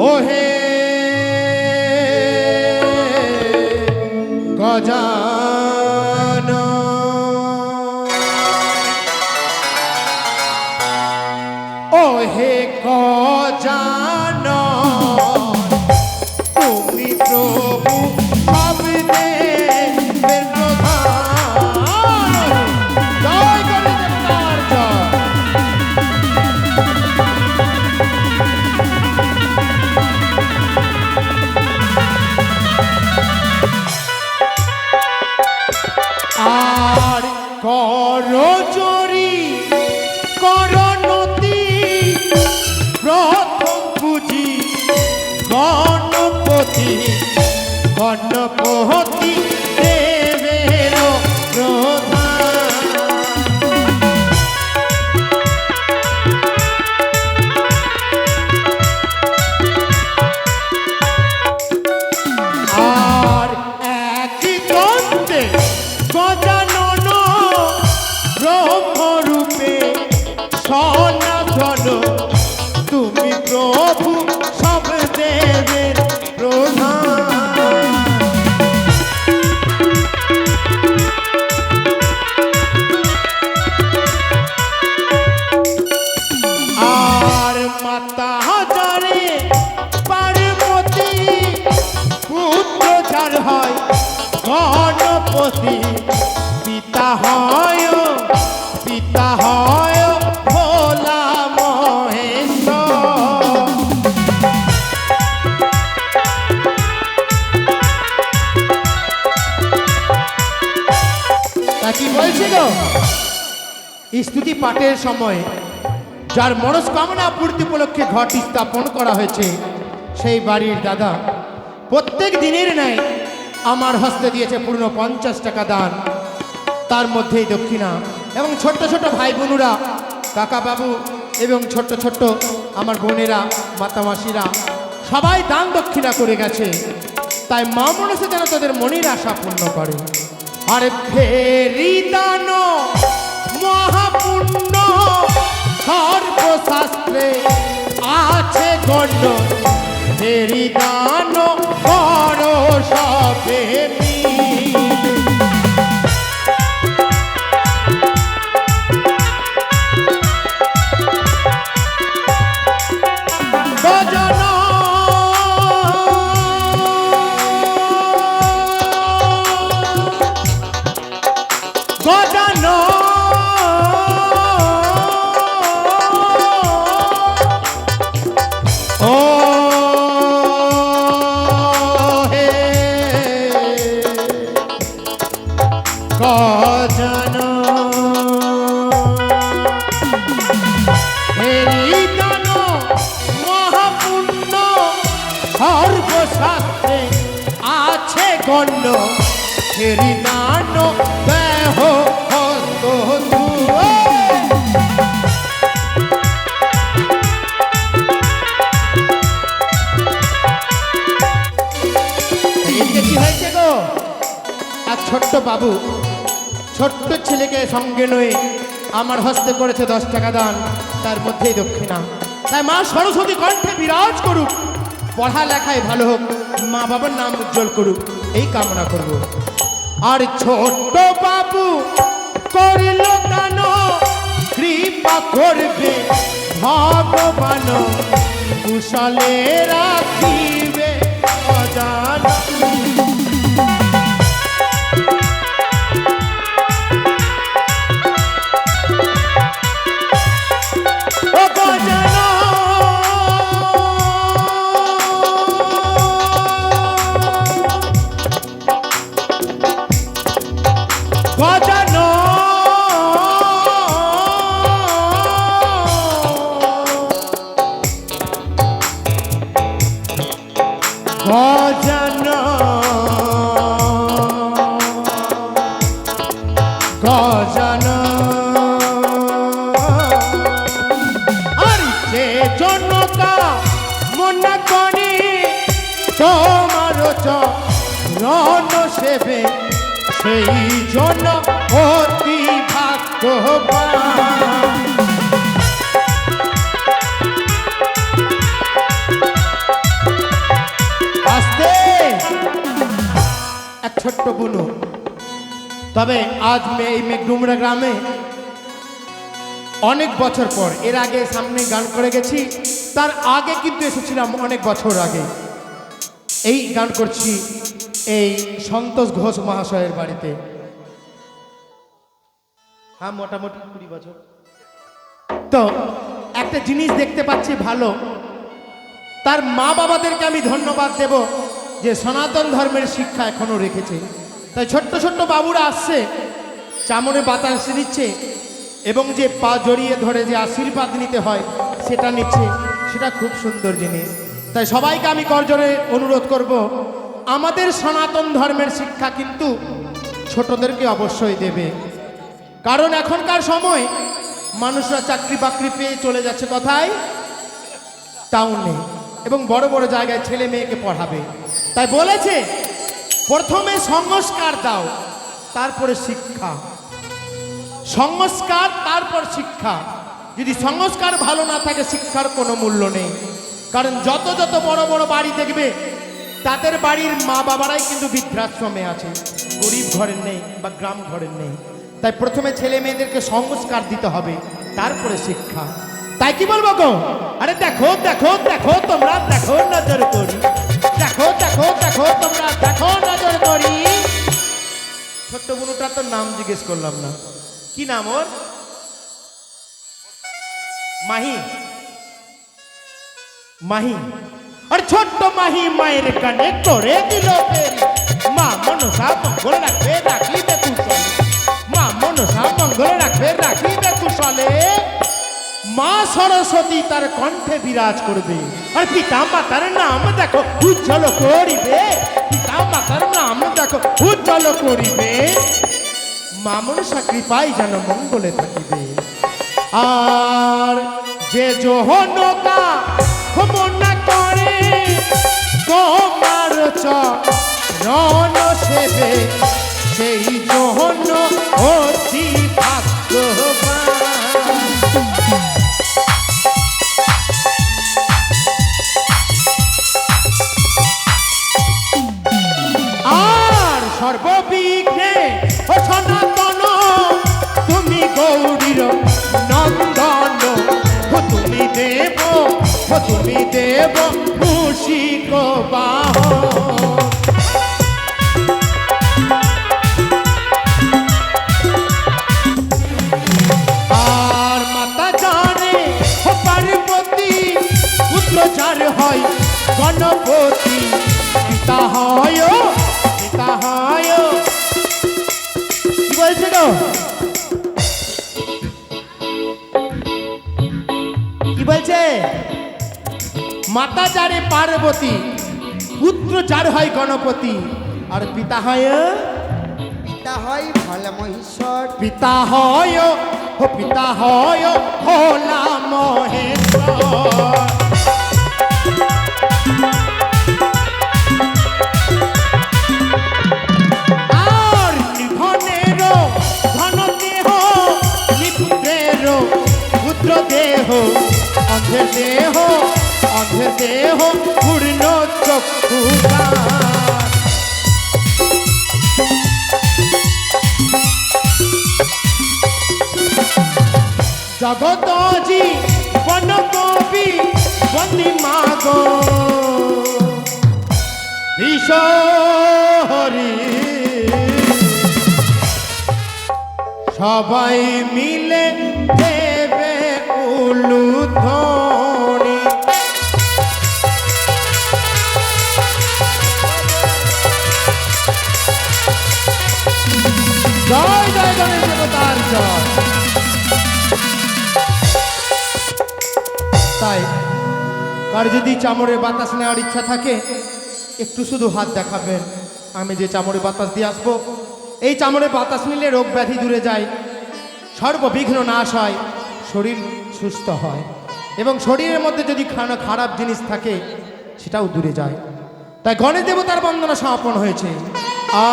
ওহে গজান ওহে গজান তুমি প্রভু সবদে আর করজরি করনতি প্রথম পুঁজি গণপতি গণপতি। তুমি প্রভু সব দেবের প্রধান। আর মাতা হয় গণপতি। বলছিল স্তুতি পাঠের সময় যার মনস্কামনা পূর্তি উপলক্ষে ঘট স্থাপন করা হয়েছে, সেই বাড়ির দাদা প্রত্যেক দিনের ন্যায় আমার হস্তে দিয়েছে পূর্ণ পঞ্চাশ টাকা দান। তার মধ্যেই দক্ষিণা এবং ছোট্ট ছোট ভাই বোনুরা কাকা বাবু এবং ছোট্ট ছোট্ট আমার বোনেরা, মাতামাসিরা, সবাই দান দক্ষিণা করে গেছে। তাই মা মনসে যেন তাদের মনের আশা পূর্ণ করে। আর ফেরি দান মহাপুণ্য সর্বশাস্ত্রে আছে গণ্য। ফেরি দান বড় গজন হেরিদান মহাপুণ্য সর্বশাস্ত্রে আছে গণ্য। হেরিদান দেহ হস্ত ধুয়ে। এদিকে কি হয়েছে আর ছোট্ট বাবু ছোট্ট ছেলেকে সঙ্গে নয়ে আমার হস্তে করেছে দশ টাকা দান, তার মধ্যেই দক্ষিণা। তাই মা সরস্বতী কণ্ঠে বিরাজ করুক, পড়ালেখায় ভালো হোক, মা বাবার নাম উজ্জ্বল করুক, এই কামনা করব। আর ছোট্ট বাবু করিল দান, কৃপা করবে ভগবান, কুশলে রাখিবে অজানা। গজানন। আর যে জনতা মনে করি তোমার রণ সেবে সেই জন্য অতি ভাগ্যবান। তবে আজ এই মেঘডুমরা গ্রামে অনেক বছর পর, এর আগে সামনে গান করে গেছি, তার আগে কিন্তু এসেছিলাম অনেক বছর আগে। এই গান করছি এই সন্তোষ ঘোষ মহাশয়ের বাড়িতে। হ্যাঁ মোটামুটি কুড়ি বছর। তো, একটা জিনিস দেখতে পাচ্ছি ভালো। তার মা বাবাদেরকে আমি ধন্যবাদ দেব যে সনাতন ধর্মের শিক্ষা এখনও রেখেছে। তাই ছোট্ট ছোট্ট বাবুরা আসছে। চামড়ে বাতাস নিচ্ছে এবং যে পা জড়িয়ে ধরে যে আশীর্বাদ নিতে হয়, সেটা নিচ্ছে। সেটা খুব সুন্দর জিনিস। তাই সবাইকে আমি করজোরে অনুরোধ করব, আমাদের সনাতন ধর্মের শিক্ষা কিন্তু ছোটদেরকে অবশ্যই দেবে। কারণ এখনকার সময় মানুষরা চাকরি বাকরি পেয়ে চলে যাচ্ছে কোথায়? টাউনে এবং বড় বড় জায়গায় ছেলে মেয়েকে পড়াবে। তাই বলেছে প্রথমে সংস্কার দাও, তারপরে শিক্ষা। সংস্কার, তারপর শিক্ষা। যদি সংস্কার ভালো না থাকে, শিক্ষার কোনো মূল্য নেই। কারণ যত যত বড় বড় বাড়ি দেখবে, তাদের বাড়ির মা বাবারাই কিন্তু বৃদ্ধাশ্রমে আছে। গরিব ঘরের নেই বা গ্রাম ঘরের নেই। তাই প্রথমে ছেলে মেয়েদেরকে সংস্কার দিতে হবে, তারপরে শিক্ষা। তাই কি বলব গো? আরে দেখো দেখো দেখো, তোমরা দেখো, নজর করি। দেখো দেখো দেখো, তোমরা ছোট্ট বুনুটা তো নাম জিজ্ঞেস করলাম না। কি নাম ওর? মাহি। মাহি। আর ছোট্ট মাহি মায়ের কানে করে দিল মা মনসা মঙ্গল রাখবে রাখলিবে কুশলে। মা মনসা মঙ্গল রাখবে রাখলিবে কুশলে। মা সরস্বতী তার কণ্ঠে বিরাজ করবে। আর পিতা মাতার নাম দেখো, উজ্জ্বল করিবে। পিতা মাতার নাম দেখো, উজ্জ্বল করিবে। মা মনসা কৃপায় যেন মঙ্গলে থাকিবে। আর যে যোহনকা মনা করে, তোমার চরণ সেবে সেই জোহন অতি দেব তুমি দেব মুশিক বাহ আর মাতা জানে পার্বতী পুত্র হয় গণপতি। পিতা হয় পিতা হয় কি বলছে? মাতা যারে পার্বতী পুত্র যার হয় গণপতি আর পিতা হয় পিতা হয় ভোলা মহেশ্বর পিতা হয় ও পিতা হয় ভোলা মহেশ্বর অন্ধের দেহ অন্ধের দেহ, পূর্ণ চক্ষুদান জগতজি বন কবি বন্দি মাগ। বিশহরি সবাই মিলে দেবে উলুধ্বনি কার যদি চামড়ে বাতাস নেওয়ার ইচ্ছা থাকে, একটু শুধু হাত দেখাবেন। আমি যে চামড়ে বাতাস দিয়ে আসব, এই চামড়ে বাতাস নিলে রোগ ব্যাধি দূরে যায়, সর্ববিঘ্ন নাশ হয়, শরীর সুস্থ হয়। এবং শরীরের মধ্যে যদি খারাপ জিনিস থাকে, সেটাও দূরে যায়। তাই গণেশ দেবতার বন্দনা সমাপন হয়েছে। আ